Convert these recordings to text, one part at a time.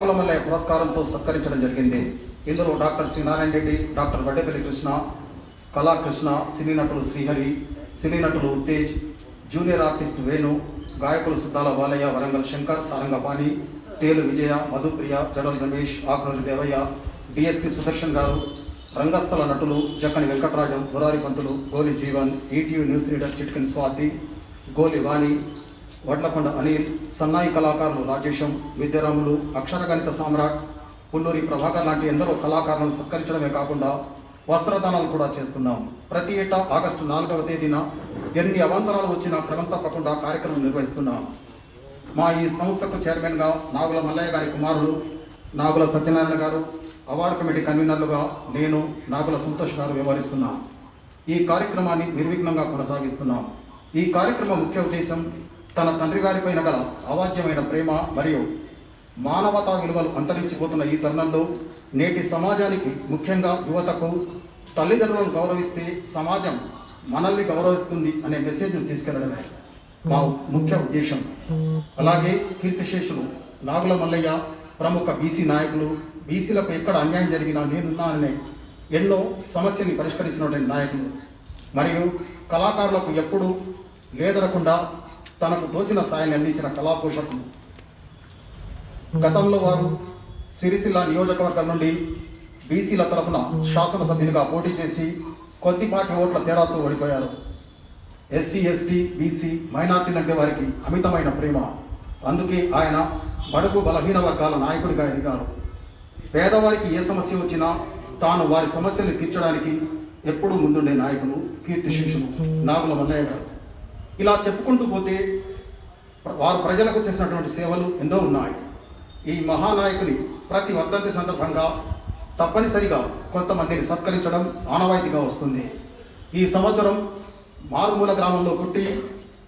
రామలమల్లయ్య పురస్కారంతో సత్కరించడం జరిగింది. ఇందులో doctor Shri Narayana Reddy doctor Vaddepalli Krishna Kalakrishna cine నటులు శ్రీహరి సినీ నటులు తేజ్ జూనియర్ ఆర్టిస్ట్ వేణు గాయకులు సుద్దాల బాలయ్య వరంగల్ శంకర్ సారంగపాణి తేలు విజయ మధుప్రియ జడల్ రమేష్ ఆకునూరి దేవయ్య డిఎస్పి సుదర్శన్ గారు రంగస్థల నటులు Jakkani Venkatarajam Murari Pantulu Goli Jeevan ETV news reader Chitkin Swathi Goli Vani Vadlakonda Anil సన్నాయి కళాకారులు రాజేశం విద్యారాములు అక్షరగణిత సామ్రాట్ పుల్లూరి ప్రభాకర్ లాంటి ఎందరో కళాకారులను సత్కరించడమే కాకుండా వస్త్రదానాలు కూడా చేస్తున్నాం. ప్రతి ఏటా ఆగస్టు నాలుగవ తేదీన ఎన్ని అవాంతరాలు వచ్చినా క్రమం తప్పకుండా కార్యక్రమం నిర్వహిస్తున్నాం. మా ఈ సంస్థకు చైర్మన్గా నాగుల మల్లయ్య గారి కుమారుడు నాగుల సత్యనారాయణ గారు అవార్డు కమిటీ కన్వీనర్లుగా నేను నాగుల సంతోష్ గారు వ్యవహరిస్తున్నాం. ఈ కార్యక్రమాన్ని నిర్విఘ్నంగా కొనసాగిస్తున్నాం. ఈ కార్యక్రమ ముఖ్య ఉద్దేశం తన తండ్రి గారిపైన గల అవాజ్యమైన ప్రేమ మరియు మానవతా విలువలు అంతరించిపోతున్న ఈ తరుణంలో నేటి సమాజానికి ముఖ్యంగా యువతకు తల్లిదండ్రులను గౌరవిస్తే సమాజం మనల్ని గౌరవిస్తుంది అనే మెసేజ్ను తీసుకెళ్ళడమే మా ముఖ్య ఉద్దేశం. అలాగే కీర్తిశేషులు నాగుల మల్లయ్య ప్రముఖ బీసీ నాయకులు బీసీలకు ఎక్కడ అన్యాయం జరిగినా నేనున్నాననే ఎన్నో సమస్యని పరిష్కరించినటువంటి నాయకులు. మరియు కళాకారులకు ఎప్పుడూ లేదనకుండా తనకు తోచిన సాయాన్ని అందించిన కళాపోషకులు. గతంలో వారు సిరిసిల్ల నియోజకవర్గం నుండి బీసీల తరఫున శాసనసభ్యులుగా పోటీ చేసి కొద్దిపాటి ఓట్ల తేడాతో ఓడిపోయారు. ఎస్సీ ఎస్టీ బీసీ మైనార్టీలంటే వారికి అమితమైన ప్రేమ. అందుకే ఆయన బడుగు బలహీన వర్గాల నాయకుడిగా ఎదిగారు. పేదవారికి ఏ సమస్య వచ్చినా తాను వారి సమస్యలు తీర్చడానికి ఎప్పుడూ ముందుండే నాయకులు కీర్తి శిష్యులు నాగుల మల్లయ్య గారు. ఇలా చెప్పుకుంటూ పోతే వారు ప్రజలకు చేసినటువంటి సేవలు ఎన్నో ఉన్నాయి. ఈ మహానాయకుని ప్రతి వర్ధంతి సందర్భంగా తప్పనిసరిగా కొంతమందిని సత్కరించడం ఆనవాయితీగా వస్తుంది. ఈ సంవత్సరం మారుమూల గ్రామంలో పుట్టి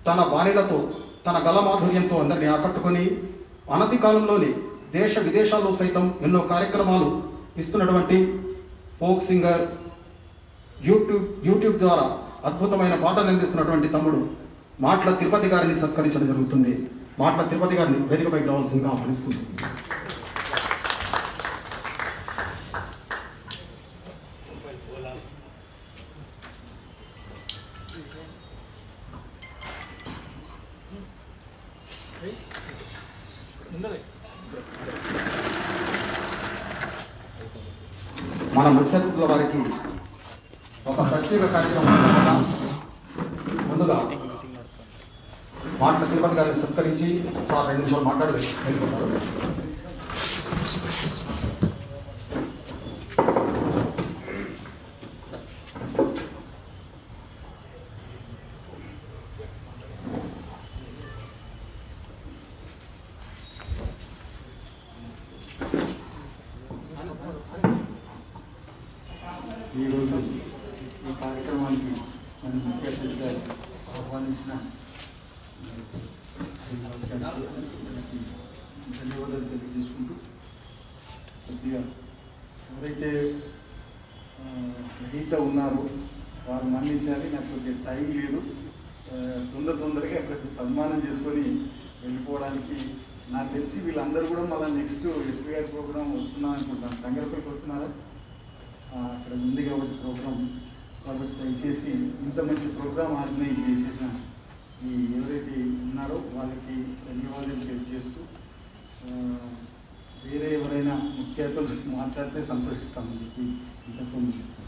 తన బాణిలతో తన గలమాధుర్యంతో అందరినీ ఆకట్టుకొని అనతి కాలంలోనే దేశ విదేశాల్లో సైతం ఎన్నో కార్యక్రమాలు ఇస్తున్నటువంటి ఫోక్ సింగర్ యూట్యూబ్ యూట్యూబ్ ద్వారా అద్భుతమైన పాటలు అందిస్తున్నటువంటి తమ్ముడు మాటల తిరుపతి గారిని సత్కరించడం జరుగుతుంది. మాటల తిరుపతి గారిని వేదికపైకి రావాల్సిందిగా ఆహ్వానిస్తుంది మన ముఖ్య వారికి ఒక ప్రత్యేక కార్యక్రమం ముందుగా మాటల తిరుపతి గారిని సత్కరించి సార్ రెండు నిమిషాలు మాట్లాడి వెళ్ళిపోతారు ఈరోజు ఈ కార్యక్రమానికి మన ముఖ్య అతిథిగా ఆహ్వానించిన శ్రీనివాస్ గారికి ధన్యవాదాలు తెలియజేసుకుంటూ కొద్దిగా ఎవరైతే ఆ, రెడీతో ఉన్నారు. వారు మన్నించాలి నాకు కొద్దిగా టైం లేదు. తొందర తొందరగా అక్కడికి సన్మానం చేసుకొని వెళ్ళిపోవడానికి నాకు తెలిసి వీళ్ళందరూ కూడా మళ్ళీ నెక్స్ట్ ఎస్పీ గారి ప్రోగ్రామ్ వస్తున్నాను అనుకుంటాను తంగరపల్లికి వస్తున్నారా? అక్కడ ఉంది కాబట్టి ప్రోగ్రామ్ కాబట్టి దయచేసి ఇంత మంచి ప్రోగ్రామ్ ఆర్గనైజ్ చేసేసిన ఈ ఎవరైతే ఉన్నారో వాళ్ళకి ధన్యవాదాలు తెలియజేస్తూ వేరే ఎవరైనా ముఖ్య మాట్లాడితే సంతోషిస్తామని చెప్పి ఇంత ముగిస్తాను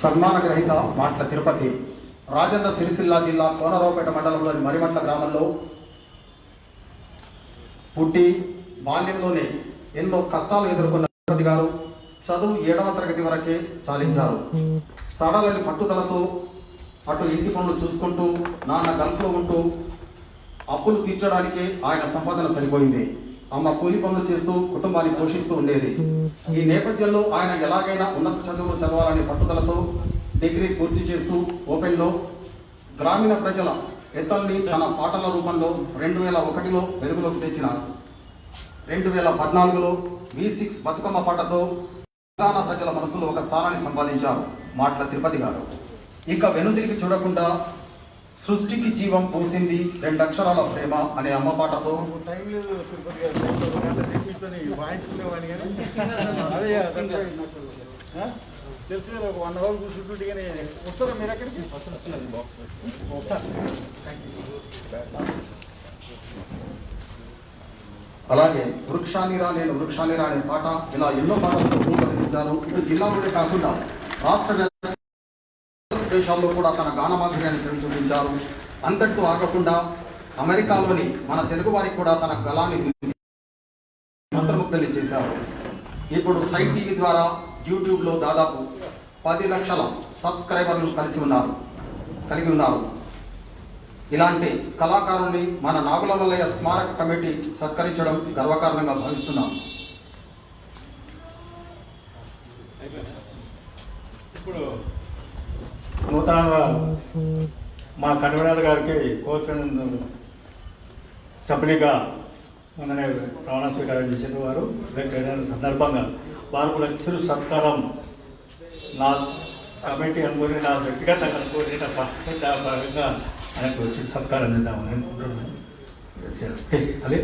సన్మాన మాట్ల తిరుపతి రాజన్న సిరిసిల్ల జిల్లా కోనరావుపేట మండలంలోని మరిమట్ల గ్రామంలో పుట్టి బాల్యంలోనే ఎన్నో కష్టాలు ఎదుర్కొన్న గణపతి గారు చదువు ఏడవ తరగతి వరకే చాలించారు. సడలని పట్టుదలతో అటు ఇంటి పనులు చూసుకుంటూ నాన్న గల్ఫ్లో ఉంటూ అప్పులు తీర్చడానికే ఆయన సంపాదన సరిపోయింది. అమ్మ కూలి పనులు చేస్తూ కుటుంబాన్ని పోషిస్తూ ఉండేది. ఈ నేపథ్యంలో ఆయన ఎలాగైనా ఉన్నత చదువులు చదవాలనే పట్టుదలతో డిగ్రీ పూర్తి చేస్తూ ఓపెన్లో గ్రామీణ ప్రజల ఎత్తల్ని తన పాటల రూపంలో రెండు వేల ఒకటిలో వెలుగులోకి తెచ్చినారు. రెండు వేల పద్నాలుగులో వి సిక్స్ బతుకమ్మ పాటతో తెలంగాణ ప్రజల మనసులో ఒక స్థానాన్ని సంపాదించారు మాటల తిరుపతి గారు. ఇక వెనుదిరిగి చూడకుండా సృష్టికి జీవం పోసింది రెండు అక్షరాల ప్రేమ అనే అమ్మ పాటతో టైం లేదు తిరుపతి గారు. తెలుసు కదా ఒక వన్ అవర్ కూర్చుంటుంటే కానీ వస్తారా మీరు అక్కడికి? అలాగే వృక్షానిరా నేను వృక్షానిరా అనే పాట ఇలా ఎన్నో పాటలతో రూపొందించారు. ఇటు జిల్లాలోనే కాకుండా రాష్ట్ర దేశాల్లో కూడా తన గాన మాధుర్యాన్ని పెంచి అంతటితో ఆగకుండా అమెరికాలోని మన తెలుగు వారికి కూడా తన కళాన్ని మంత్రముగ్ధుల్ని చేశారు. ఇప్పుడు సై టీవీ ద్వారా యూట్యూబ్లో దాదాపు పది లక్షల సబ్స్క్రైబర్లు కలిసి ఉన్నారు కలిగి ఉన్నారు. ఇలాంటి కళాకారుల్ని మన నాగులమల్లయ్య స్మారక కమిటీ సత్కరించడం గర్వకారణంగా భావిస్తున్నాం. ఇప్పుడు నూతనంగా మా కన్వీనర్ గారికి కోర్టు సభ్యునిగా మననే ప్రమాణ స్వీకారం చేసిన వారు సందర్భంగా. వారు కూడా చిరు సత్కారం నా కమిటీ అనుకుని నా వ్యక్తిగతంగా అనుకుని నా పక్కన భాగంగా ఆయనకు చిరు సత్కారం చేద్దామని అనుకుంటున్నాను. ప్లీజ్ అదే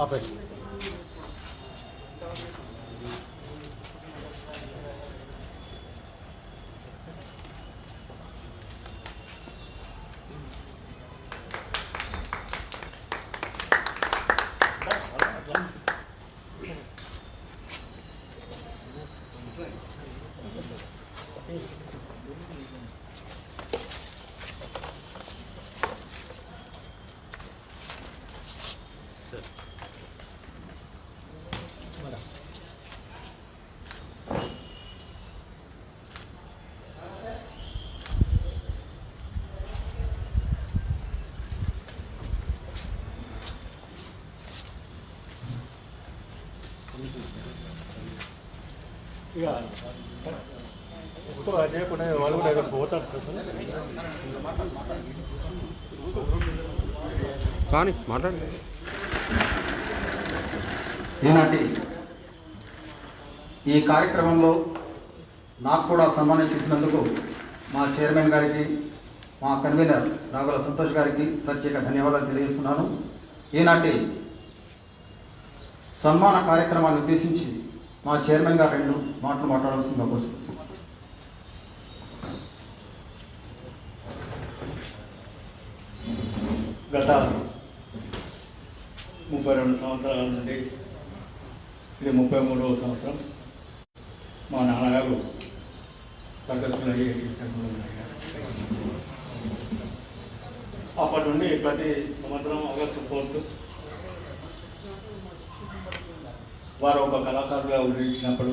ఆపే ఇక ఎక్కువ చేయకుండా వాళ్ళు కూడా ఇక్కడ పోతారు కానీ మాట్లాడండి ఈనాటి ఈ కార్యక్రమంలో నాకు కూడా సన్మానం చేసినందుకు మా చైర్మన్ గారికి మా కన్వీనర్ నాగుల సంతోష్ గారికి ప్రత్యేక ధన్యవాదాలు తెలియజేస్తున్నాను. ఈనాటి సన్మాన కార్యక్రమాన్ని ఉద్దేశించి మా చైర్మన్ గారు రెండు మాటలు మాట్లాడాల్సింది కోసం గత ముప్పై రెండు సంవత్సరాల నుండి ఇది ముప్పై మూడవ సంవత్సరం. మా నాన్నగారు స్వర్గస్థులు అప్పటి నుండి ప్రతి సంవత్సరం ఆగస్టు ఫోర్త్ వారు ఒక కళాకారులుగా ఉదయించినప్పుడు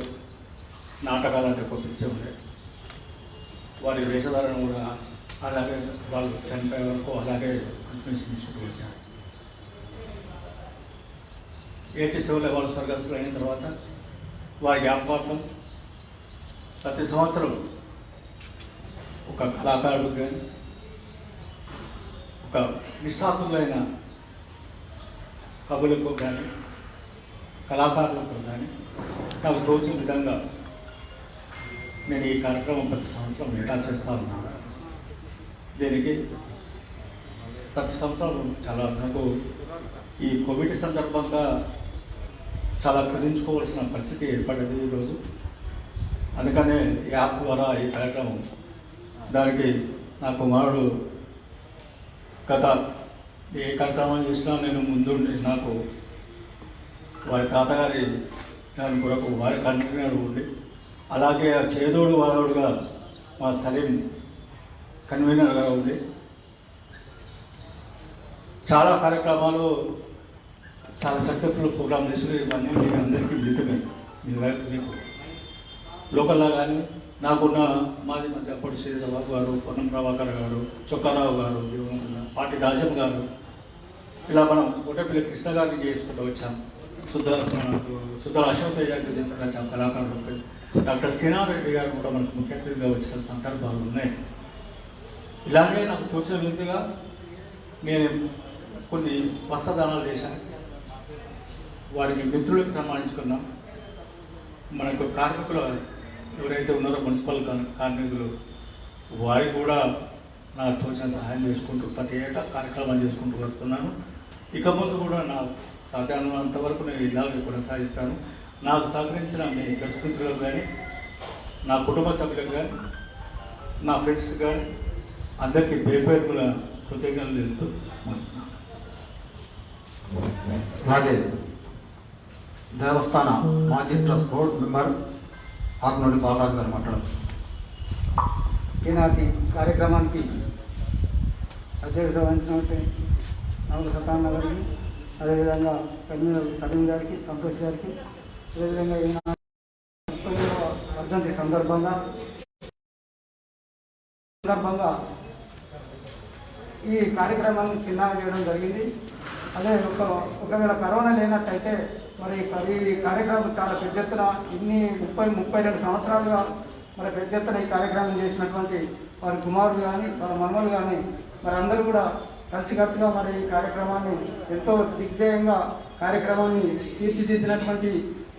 నాటకాలు అంటే ఒక పిచ్చి ఉండే. వారి వేషధారణ కూడా అలాగే వాళ్ళు చనిపోయే వరకు అలాగే కంటిన్యూషన్ తీసుకుంటూ వచ్చారు. ఏటి సెవెన్లో వాళ్ళు స్వర్గస్థులు అయిన తర్వాత వారి జ్ఞాపకార్థం ప్రతి సంవత్సరం ఒక కళాకారుడు కానీ ఒక నిష్ఠాత్మకులైన కవులకు కానీ కళాకారులకు కానీ నాకు తోచిన విధంగా నేను ఈ కార్యక్రమం ప్రతి సంవత్సరం ఏటా చేస్తా ఉన్నాను. దీనికి ప్రతి సంవత్సరం చాలా నాకు ఈ కోవిడ్ సందర్భంగా చాలా కుదించుకోవాల్సిన పరిస్థితి ఏర్పడింది ఈరోజు అందుకనే ఈ యాప్ ద్వారా ఈ కార్యక్రమం దానికి నా కుమారుడు గత ఏ కార్యక్రమం చేసినా నేను ముందు నాకు వారి తాతగారి దాని కొరకు వారి కన్వీనర్ ఉంది అలాగే ఆ చేదోడు వాదోడుగా మా సలీం కన్వీనర్గా ఉంది చాలా కార్యక్రమాలు చాలా సక్సెస్ఫుల్ ప్రోగ్రామ్ చేసి ఇవన్నీ మీకు అందరికీ మిగతమే మీ వైపు మీకు లోకల్లో కానీ నాకున్న మాజీ మంత్రి అప్పటి శ్రీధరబాబు గారు పొన్నం ప్రభాకర్ గారు చొక్కారావు గారు పాటి రాజం గారు ఇలా మనం ఒటపల్లి కృష్ణ గారిని చేసుకుంటూ వచ్చాము శుద్ధ శుద్ధ అశోక్ గారికి కళాకారులు డాక్టర్ సీనారెడ్డి గారు కూడా మనకు ముఖ్య అతిథిగా వచ్చిన సందర్భాలు ఉన్నాయి. ఇలాగే నాకు తోచిన విధంగా నేను కొన్ని వస్త్రదానాలు చేశాను. వారికి మిత్రులకు సన్మానించుకున్నాం మనకు కార్మికులు ఎవరైతే ఉన్నారో మున్సిపల్ కార్మికులు వారికి కూడా నాకు తోచిన సహాయం చేసుకుంటూ ప్రతి ఏటా కార్యక్రమాలు చేసుకుంటూ వస్తున్నాను. ఇక ముందు కూడా నా సాధ్యమైనంత వరకు నేను ఇలాగే కొనసాగిస్తాను. నాకు సహకరించిన మీ ప్రెస్ మిత్రులకు కానీ నా కుటుంబ సభ్యులకు కానీ నా ఫ్రెండ్స్ కానీ అందరికీ పేపర్ల కృతజ్ఞతలు తెలుపుతూ వస్తున్నాను. అలాగే దేవస్థాన మాజీ trust board member Akunodi Balaraju garu మాట్లాడారు ఈనాటి కార్యక్రమానికి అధ్యక్షత వహించినటువంటి నవల సతాన్న గారికి అదేవిధంగా కన్వీనర్ సలీం గారికి సంతోష్ గారికి అదేవిధంగా వర్ధంతి సందర్భంగా సందర్భంగా ఈ కార్యక్రమాన్ని చిన్నగా చేయడం జరిగింది. అదే ఒక ఒకవేళ కరోనా లేనట్టయితే మరి ఈ కార్యక్రమం చాలా పెద్ద ఎత్తున ఇన్ని ముప్పై ముప్పై రెండు సంవత్సరాలుగా మరి పెద్ద ఎత్తున ఈ కార్యక్రమం చేసినటువంటి వారి కుమారులు కానీ వాళ్ళ మనవలు కానీ మరి అందరూ కూడా కలిసికట్టుగా మరి ఈ కార్యక్రమాన్ని ఎంతో దిగ్జయంగా కార్యక్రమాన్ని తీర్చిదిద్దినటువంటి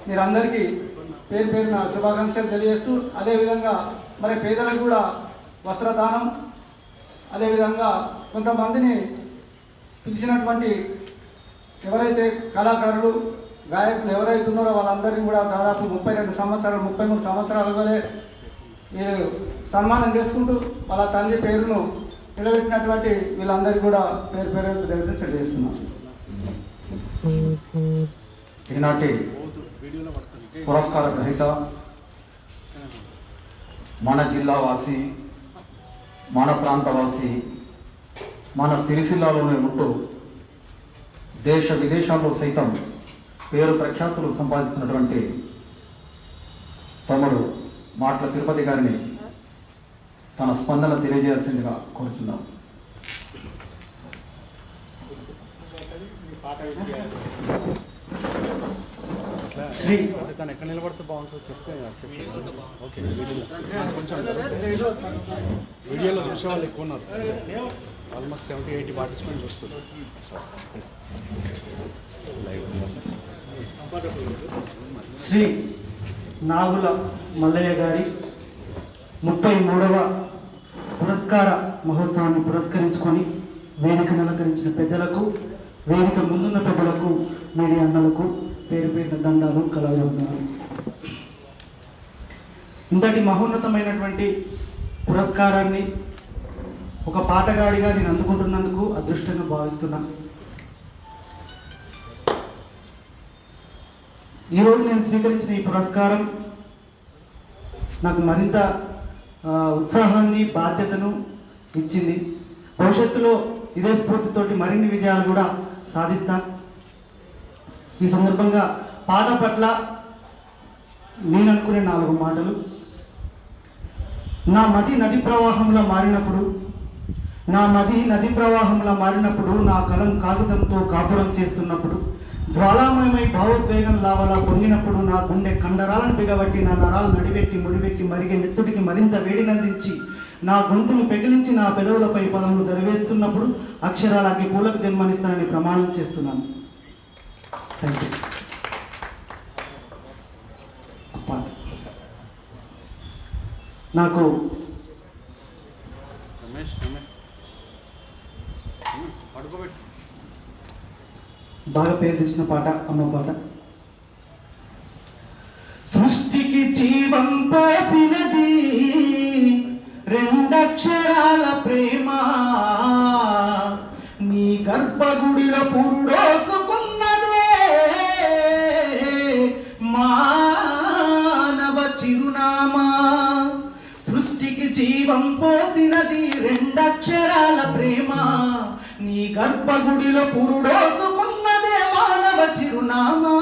మీరందరికీ పేరు పేరున శుభాకాంక్షలు తెలియజేస్తూ అదేవిధంగా మరి పేదలకు కూడా వస్త్రదానం అదేవిధంగా కొంతమందిని పిలిచినటువంటి ఎవరైతే కళాకారులు గాయకులు ఎవరైతే ఉన్నారో వాళ్ళందరినీ కూడా దాదాపు ముప్పై రెండు సంవత్సరాలు ముప్పై మూడు సంవత్సరాలుగానే మీరు సన్మానం చేసుకుంటూ వాళ్ళ తండ్రి పేరును నిలబెట్టినటువంటి వీళ్ళందరికీ కూడా పేరు పేరు దగ్గర తెలియజేస్తున్నాం ఈనాటి పురస్కార గ్రహీత మన జిల్లావాసి మన ప్రాంతవాసి మన సిరిసిల్లాలోనే ఉంటూ దేశ విదేశాల్లో సైతం పేరు ప్రఖ్యాతులు సంపాదిస్తున్నటువంటి తమ్ముడు మాటల తిరుపతి గారిని తన స్పందన తెలియజేయాల్సిందిగా కోరుతున్నాం శ్రీ తను ఎక్కడ నిలబడితే బాగుంటుందో చెప్తే ఓకే. కొంచెం వీడియోలో చూసే వాళ్ళు ఎక్కువ ఉన్నారు. ఆల్మోస్ట్ సెవెంటీ ఎయిటీ పార్టిసిపెంట్స్ వస్తున్నారు. శ్రీ నాగుల మల్లయ్య గారి ముప్పై మూడవ పురస్కార మహోత్సవాన్ని పురస్కరించుకొని వేదిక నిలకరించిన పెద్దలకు వేదిక ముందున్న పెద్దలకు మీడియా అన్నలకు పేరు పేరు దండాలు కలగలుగుతున్నారు ఇంతటి మహోన్నతమైనటువంటి పురస్కారాన్ని ఒక పాటగాడిగా నేను అందుకుంటున్నందుకు అదృష్టంగా భావిస్తున్నాను ఈరోజు నేను స్వీకరించిన ఈ పురస్కారం నాకు మరింత ఉత్సాహాన్ని బాధ్యతను ఇచ్చింది. భవిష్యత్తులో ఇదే స్ఫూర్తితోటి మరిన్ని విజయాలు కూడా సాధిస్తా. ఈ సందర్భంగా పాట పట్ల నేను అనుకునే నాలుగు మాటలు. నా మది నది ప్రవాహంలో మారినప్పుడు నా మది నది ప్రవాహంలో మారినప్పుడు నా కలం కాగితంతో కాపురం చేస్తున్నప్పుడు జ్వాలామయమై భావోద్వేగం లావలా పొంగినప్పుడు నా గుండె కండరాలను బిగబట్టి నా నరాలు నడివెట్టి ముడివెట్టి మరిగే నెత్తుడికి మరింత వేడినందించి నా గొంతును పెగిలించి నా పెదవులపై పదములు దరివేస్తున్నప్పుడు అక్షరాలకి పూలకు జన్మనిస్తానని ప్రమాణం చేస్తున్నాను. థ్యాంక్ యూ నాకు రమేష్. రమేష్ పడుకోబెట్టు. బాగా పేరు తెచ్చిన పాట అమ్మ పాట. సృష్టికి జీవం పోసినది రెండక్షరాల ప్రేమ. నీ గర్భగుడిలో పురుడోసుకున్నదే మానవ చిరునామా. సృష్టికి జీవం పోసినది రెండక్షరాల ప్రేమ. నీ గర్భగుడిలో పురుడోసుకున్నదే మానవ చిరునామా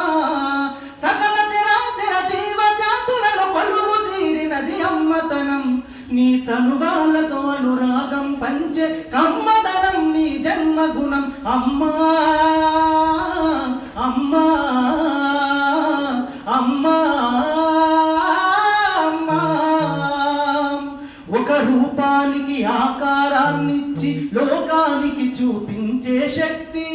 సకల చిరాచర జీవ జాతులలో పలువు తీరినది అమ్మతనం. నీ చనువాలతో అనురాగం పంచే కమ్మదనం నీ జన్మ గుణం అమ్మా అమ్మా అమ్మా అమ్మా. ఒక రూపానికి ఆకారాన్నిచ్చి లోకానికి చూపించే శక్తి.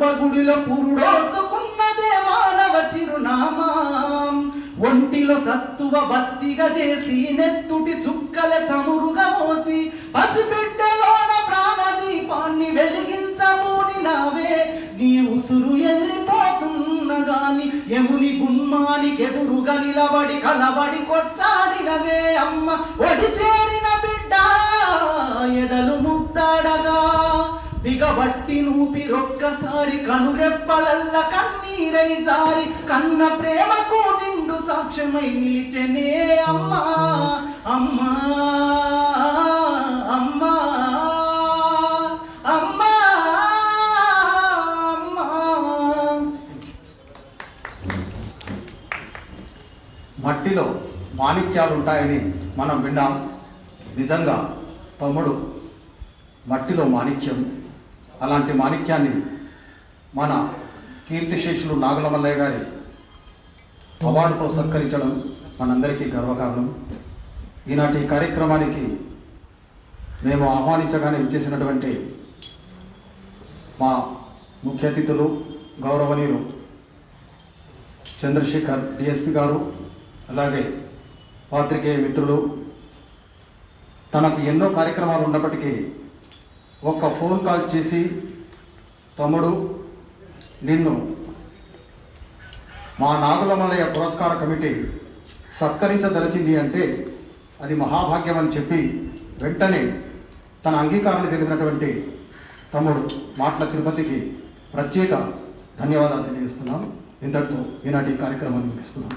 గర్భగుడిలో పురుడోసుకున్నదే మానవ చిరునామా. ఒంటిలో సత్తువ బత్తిగా చేసి నెత్తుటి చుక్కల చమురుగా మోసి పసిబిడ్డలోన ప్రాణదీపాన్ని వెలిగించమూని నావే నీ ఉసురు వెళ్ళిపోతున్న గాని యముని గుమ్మానికి ఎదురుగా నిలబడి కలబడి కొట్లాడినవే అమ్మ. ఒడి బిగబట్టి నూపి రొక్కసారి కనురెప్పలల్ల కన్నీరై జారి కన్న ప్రేమకు నిండు సాక్ష్యమై నిలిచెనే అమ్మా అమ్మా అమ్మా అమ్మా అమ్మా. మట్టిలో మాణిక్యాలు ఉంటాయని మనం విన్నాం. నిజంగా తమ్ముడు మట్టిలో మాణిక్యం అలాంటి మాణిక్యాన్ని మన కీర్తిశేషులు నాగలమల్లయ్య గారి అవార్డుతో సత్కరించడం మనందరికీ గర్వకారణం. ఈనాటి కార్యక్రమానికి మేము ఆహ్వానించగానే ఇచ్చేసినటువంటి మా ముఖ్య అతిథులు గౌరవనీయులు చంద్రశేఖర్ డిఎస్పి గారు అలాగే పాత్రికేయ మిత్రులు. తనకు ఎన్నో కార్యక్రమాలు ఉన్నప్పటికీ ఒక ఫోన్ కాల్ చేసి తమ్ముడు నిన్ను మా నాగులమల్లయ్య పురస్కార కమిటీ సత్కరించదలిచింది అంటే అది మహాభాగ్యం అని చెప్పి వెంటనే తన అంగీకారాన్ని తెలిపినటువంటి తమ్ముడు మాటల తిరుపతికి ప్రత్యేక ధన్యవాదాలు తెలియజేస్తున్నాం ఇంతటితో ఈనాటి కార్యక్రమాన్ని ముగిస్తున్నాం